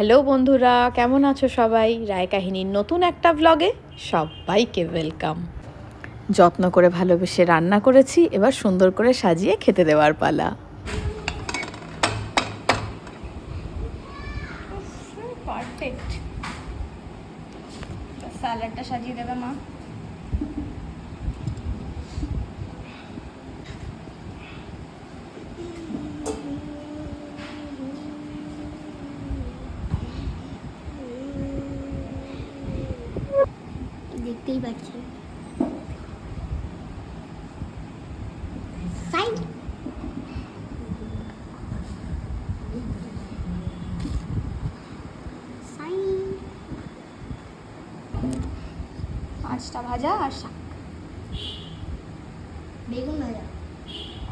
Hello বন্ধুরা, কেমন আছো সবাই? রায় কাহিনীর নতুন একটা ব্লগে সবাইকে ওয়েলকাম যত্ন করে ভালোবেসে রান্না করেছি, এবার সুন্দর করে সাজিয়ে খেতে দেওয়ার পালা। সাইন সাইন পাঁচটা ভাজা আর শাক। বেগুন ভাজা।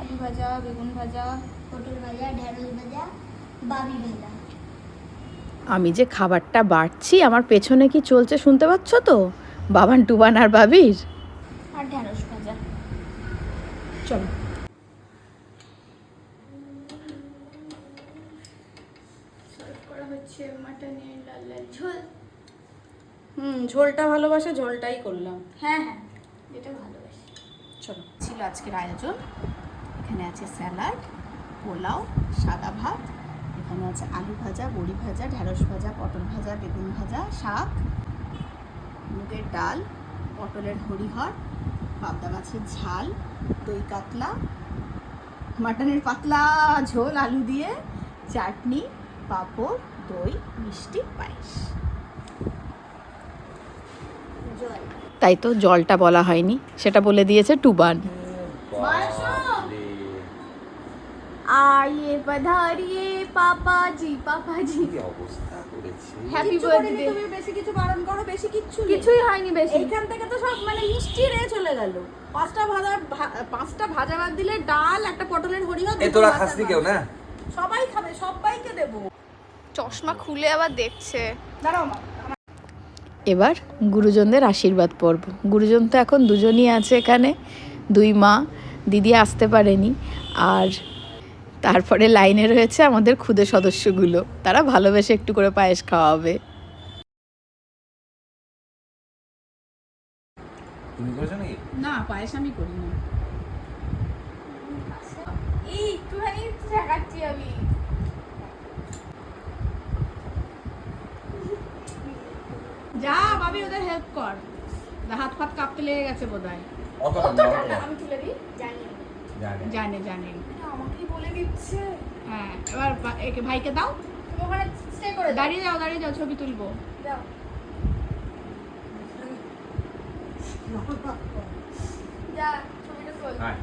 আলু ভাজা, বেগুন ভাজা। পটল ভাজা ঢেঁড়স ভাজা, বাবি ভাজা। আমি যে খাবারটা বাড়ছি, আমার পেছনে কি চলছে শুনতে পাচ্ছ তো? বাবান টুবান আর বাবির আর ঢেঁড়স ভাজা। চলো। হচ্ছে মাটনের লাল লাল ঝোল। হুম ঝোলটা ভালোবাসে ঝোলটাই করলাম। হ্যাঁ হ্যাঁ এটা ভালোবাসি। চলো। ছিল আজকের আয়োজন। এখানে আছে স্যালাড পোলাও সাদা ভাত। এখানে আছে আলু ভাজা বড়ি ভাজা ঢেঁড়স ভাজা পটল ভাজা বেগুন ভাজা শাক। মুগের ডাল পটলের হরিহর পাবদা মাছের ঝাল দই কাতলা মাটনের পাতলা ঝোল আলু দিয়ে চাটনি পাঁপড় দই মিষ্টি পায়েস। তাই তো জলটা বলা হয়নি সেটা বলে দিয়েছে টুবান। আইয়ে পধারিয়ে পাপা জি পাপা জি কি অবস্থা? করেছে। হ্যাপি বার্থডে তুমি বেশি কিছু বারণ করো বেশি কিচ্ছু কিছুই হয়নি বেশি। এইখান থেকে তো সব মানে মিষ্টি রে চলে গেল। পাঁচটা ভাজা পাঁচটা দিলে ডাল একটা পটলের হরিহ এ তোরা খাসনি কেউ না? সবাই খাবে সবাইকে দেবো। চশমা খুলে আবার দেখছে। দাঁড়াও মা। এবার গুরুজনদের আশীর্বাদ পর্ব। গুরুজন তো এখন দুজনই আছে এখানে। দুই মা দিদি আসতে পারেনি। আর তারপরে লাইনে রয়েছে আমাদের ক্ষুদে সদস্যগুলো। তারা ভালোবেসে একটু করে পায়েস খাওয়াবে। তুমি করেছ নাকি? না পায়েস আমি করি না এই একটুখানি দেখাচ্ছি আমি। যা ভাবি ওদের হেল্প কর। হাত ফাত কাঁপতে লেগে গেছে বোধ হয় অত আমি তুলে দিই জানি। জানি জানে। আমাকেই বলে দিচ্ছে? হ্যাঁ এবার একে ভাইকে দাও। তুমি ওখানে স্টে করে দাঁড়িয়ে যাও দাঁড়িয়ে যাও ছবি তুলবো। দাও যা ছবিটা তোল। হ্যাঁ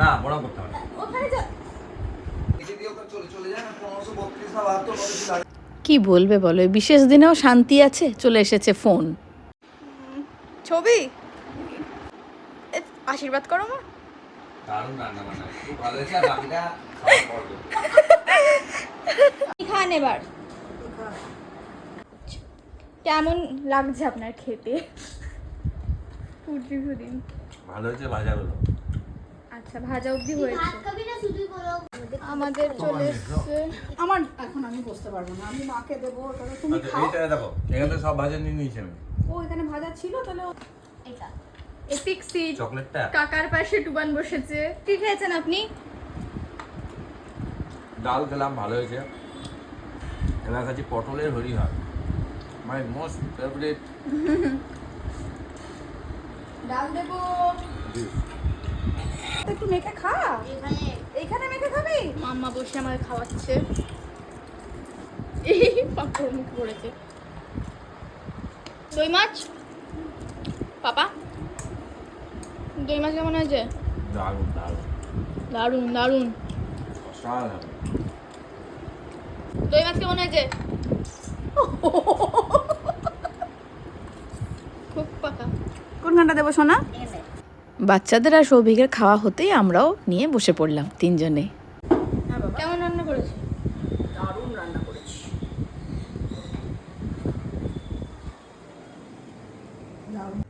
না বড় করতে হবে ওখানে যা? কি বলবে বলো? বিশেষ দিনেও শান্তি আছে? চলে এসেছে ফোন। ছবি? আশীর্বাদ করো মা। দারুণ রান্না বান্না খুব ভালো হয়েছে আর বাকিটা খাওয়ার পর খান এবার? কেমন লাগছে আপনার খেতে? ভালো হয়েছে ভাজাগুলো আচ্ছা ভাজা অবধি হয়েছে। আমাদের চলে এসছে। আমার এখন আমি বসতে পারব না আমি মাকে দেবো তাহলে তুমি আচ্ছা, খাও। দেখো এখানে সব ভাজা নিয়ে নিয়েছি আমি। ও এখানে ভাজা ছিল তাহলে এটা। এপিক সিট চকলেটটা কাকার পাশে টুবান বসেছে। কি খেয়েছেন আপনি? ডাল খেলাম ভালো হয়েছে। এবার খাচ্ছি পটলের হরিহর মাই মোস্ট ফেভারিট ডাল দেবো। একটু মেখে খা। এখানে। মেখে খাবি? মাম্মা বসে আমাকে খাওয়াচ্ছে। এই পাপড় মুখ পড়েছে। দই মাছ? পাপা? দই মাছ কেমন হয়েছে? দারুণ দারুণ। দারুণ দারুণ। অসাধারণ। দই মাছ কেমন হয়েছে? খুব পাকা। কোনখানটা দেবো সোনা? বাচ্চাদের আর সৌভিকের খাওয়া হতেই আমরাও নিয়ে বসে পড়লাম তিনজনে। হ্যাঁ কেমন রান্না করেছে? দারুণ রান্না করেছি।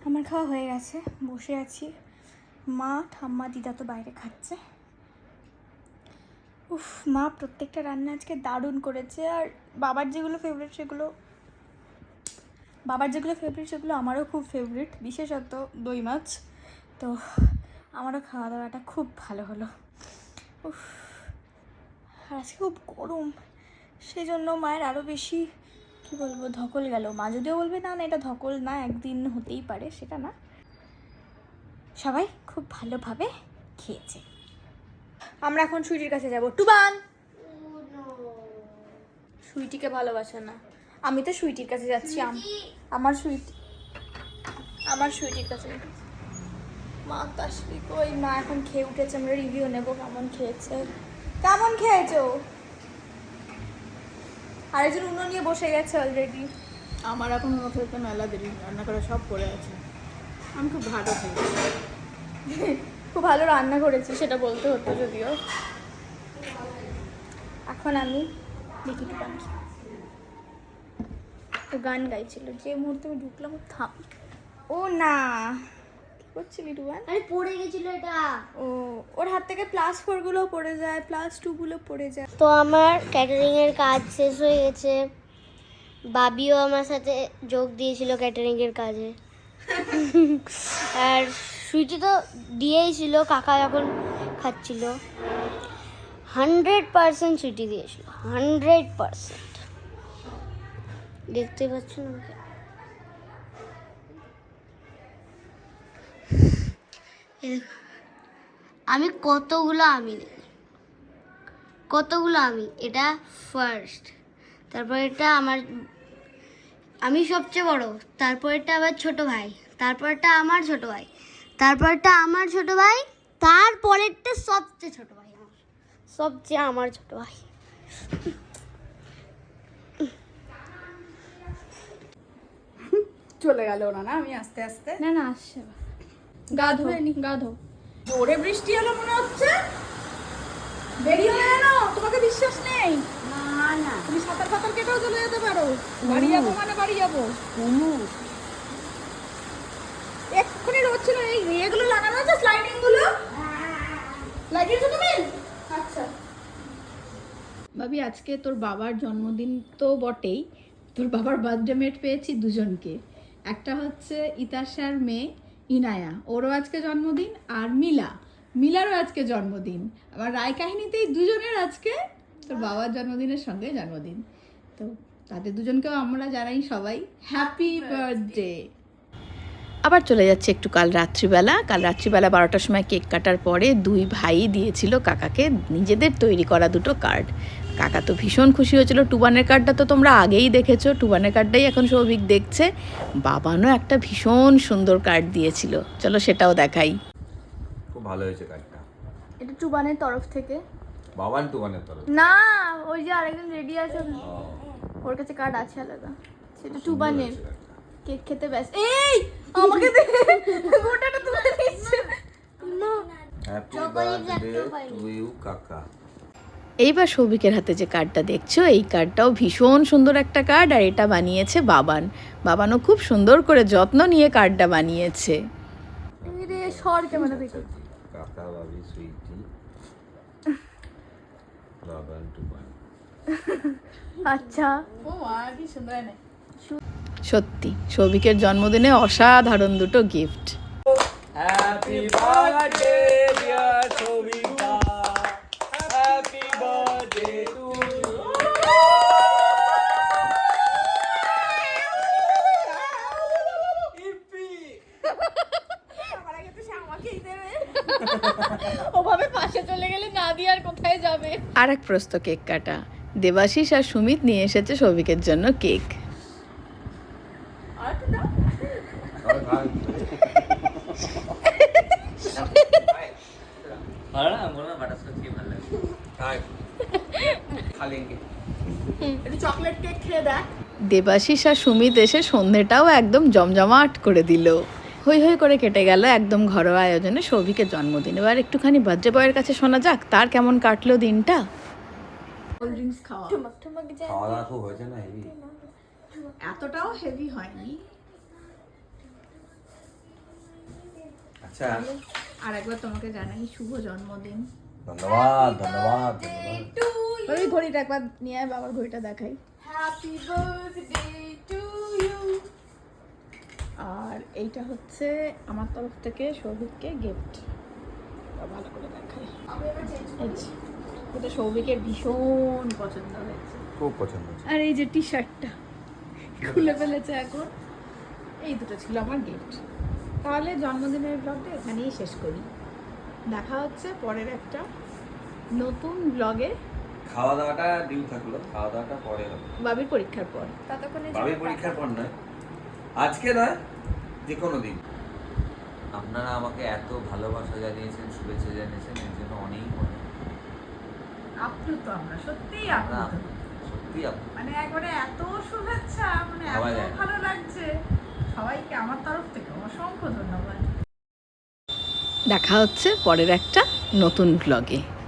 আমার খাওয়া হয়ে গেছে বসে আছি। মা, ঠাম্মা, দিদা তো বাইরে খাচ্ছে। উফ, মা, প্রত্যেকটা রান্না আজকে দারুণ করেছে। আর বাবার যেগুলো ফেভারিট সেগুলো বাবার যেগুলো ফেভারিট সেগুলো আমারও খুব ফেভারিট বিশেষত দই মাছ। তো আমারও খাওয়া দাওয়াটা খুব ভালো হলো। উফ, আর আজকে খুব গরম। সেই জন্য মায়ের আরও বেশি, কি বলব, ধকল গেল। মা যদিও বলবে, না না, এটা ধকল না, একদিন হতেই পারে, সেটা না। সবাই খুব ভালোভাবে খেয়েছে। আমরা এখন সুইটির কাছে যাব। টুবান! সুইটিকে ভালোবাসে না। আমি তো সুইটির কাছে যাচ্ছি। আম- আমার সুইট আমার সুইটির কাছে মা তাসরি কই মা এখন খেয়ে উঠেছে। আমরা রিভিউ নেব কেমন খেয়েছে। কেমন খেয়েছো? আরেকজন উনো নিয়ে বসে গেছে অলরেডি আমার এখন মনে হচ্ছে মেলা দেরি। রান্না করা সব পড়ে আছে। আমি খুব ভালো খুব ভালো রান্না করেছি সেটা বলতে হতো যদিও। এখন আমি দেখি একটু গান ও গান গাইছিল যে মুহূর্তে আমি ঢুকলাম ও থাম। ও না কি করছিলি টুবান আরে পড়ে গেছিল এটা। ও ওর হাত থেকে প্লাস ফোরগুলো পড়ে যায় প্লাস টু গুলো পড়ে যায়। তো আমার ক্যাটারিং এর কাজ শেষ হয়ে গেছে। বাবিও আমার সাথে যোগ দিয়েছিল ক্যাটারিং এর কাজে। আর সুইটি তো দিয়েই ছিল, কাকা যখন খাচ্ছিল। হান্ড্রেড পার্সেন্ট সুইটি দিয়েছিল হান্ড্রেড পার্সেন্ট দেখতে পাচ্ছেন আমাকে? আমি কতগুলো আমি কতগুলো আমি? এটা ফার্স্ট তারপর এটা আমার আমি সবচেয়ে বড় তারপর এটা আবার ছোট ভাই তারপরটা আমার ছোট ভাই তারপরটা আমার ছোট ভাই তারপরেরটা সবচেয়ে ছোট ভাই আমার সবচেয়ে আমার ছোট ভাই। চলে গেল ওরা না? আমি আস্তে আস্তে। না না আসছে গা ধো। গা ধো। জোরে বৃষ্টি হলো মনে হচ্ছে। দেরি হয়ে গেল তোমাকে বিশ্বাস নেই। না না। তুমি সাঁতার ফাতার কেটেও চলে যেতে পারো। বাড়ি যাব মানে বাড়ি যাব। এক্ষুনি রোদ ছিল এই এগুলো লাগানো আছে স্লাইডিংগুলো? লাগিয়েছো তুমি? আচ্ছা। ভাবি আজকে তোর বাবার জন্মদিন তো বটেই। তোর বাবার বার্থডে মেট পেয়েছি দুজনকে। একটা হচ্ছে ইতাশার মেয়ে ইনায়া। ওরও আজকে জন্মদিন আর মিলা। মিলারও আজকে জন্মদিন। আবার রায় কাহিনীতেই দুজনের আজকে তোর বাবার জন্মদিনের সঙ্গে জন্মদিন। তো তাদের দুজনকেও আমরা জানাই সবাই হ্যাপি বার্থডে আবার চলে যাচ্ছে একটু কাল রাত্রিবেলা। কাল রাত্রিবেলা বারোটার সময় কেক কাটার পরে দুই ভাই দিয়েছিল কাকাকে নিজেদের তৈরি করা দুটো কার্ড। কাকা তো ভীষণ খুশি হয়েছিল। টুবানের কার্ডটা তো তোমরা আগেই দেখেছ। টুবানের কার্ডটাই এখন সৌভিক দেখছে। বাবানও একটা ভীষণ সুন্দর কার্ড দিয়েছিল। চলো সেটাও দেখাই। খুব ভালো হয়েছে কাজটা এটা টুবানের তরফ থেকে। বাবান টুকানের তরফ না ওই যে আরেকজন রেডি আছে ওর কাছে কার্ড আছে আলাদা। সেটা টুবানের কেক খেতে ব্যস্ত। এই! আমাকে দে। গোটাটা তুলে দিচ্ছে। না। হ্যাপি বার্থডে টু ইউ কাকা। এইবার সৌভিকের হাতে যে কার্ডটা দেখছ এই কার্ডটাও ভীষণ সুন্দর একটা কার্ড আর এটা বানিয়েছে বাবান। বাবানও খুব সুন্দর করে যত্ন নিয়ে কার্ডটা বানিয়েছে। এই সর ক্যামেরা থেকে। কাকা বাবি সুইটি বাবান টুকান আচ্ছা। সত্যি সৌভিকের জন্মদিনে অসাধারণ দুটো gift. Happy birthday dear Sabita happy birthday to ওভাবে পাশে চলে গেলে না দিয়ে আর কোথায় যাবে আর এক প্রস্ত কেক কাটা। দেবাশিস আর সুমিত নিয়ে এসেছে সৌভিকের জন্য কেক। দেবাশিস আর সুমিত এসে সন্ধেটাও একদম জমজমাট করে দিল। হই হই করে কেটে গেল একদম ঘরোয়া আয়োজনে সৌভিকের জন্মদিন। এবার একটুখানি বার্থডে বয়ের কাছে শোনা যাক তার কেমন কাটলো দিনটা? কোল্ড ড্রিঙ্কস খাওয়া। ঠুমক ঠুমক যায় খাওয়া দাওয়া খুব হয়েছে না হেভি এতটাও হেভি হয়নি। আচ্ছা। আর একবার তোমাকে জানাই শুভ জন্মদিন। ধন্যবাদ ধন্যবাদ ধন্যবাদ। ওই ঘড়িটা একবার নিয়ে আয় বাবার ঘড়িটা দেখাই। হ্যাপি বার্থডে টু আর এইটা হচ্ছে আমার তরফ থেকে সৌভিককে গিফট ভালো করে দেখাই। এই যে, এটা সৌভিকের ভীষণ পছন্দ হয়েছে। খুব পছন্দ আর এই যে টি শার্টটা খুলে ফেলেছে এখন। এই দুটো ছিল আমার গিফট তাহলে জন্মদিনের ব্লগটা এখানেই শেষ করি। দেখা হচ্ছে পরের একটা নতুন ব্লগে খাওয়া দাওয়াটা ডিউ থাকল খাওয়া দাওয়াটা পরে হবে। বাবির পরীক্ষার পর। ততক্ষণে বাবির পরীক্ষার পর নয়। আজকে নয় যে কোনো দিন। আপনারা আমাকে এত ভালোবাসা জানিয়েছেন শুভেচ্ছা জানিয়েছেন এর জন্য অনেক অনেক আপ্লুত আমরা সত্যিই আপ্লুত। সত্যি আপনার মানে একবারে এত শুভেচ্ছা মানে এত ভালো লাগছে। সবাইকে আমার তরফ থেকে অসংখ্য ধন্যবাদ। দেখা হচ্ছে পরের একটা নতুন ব্লগে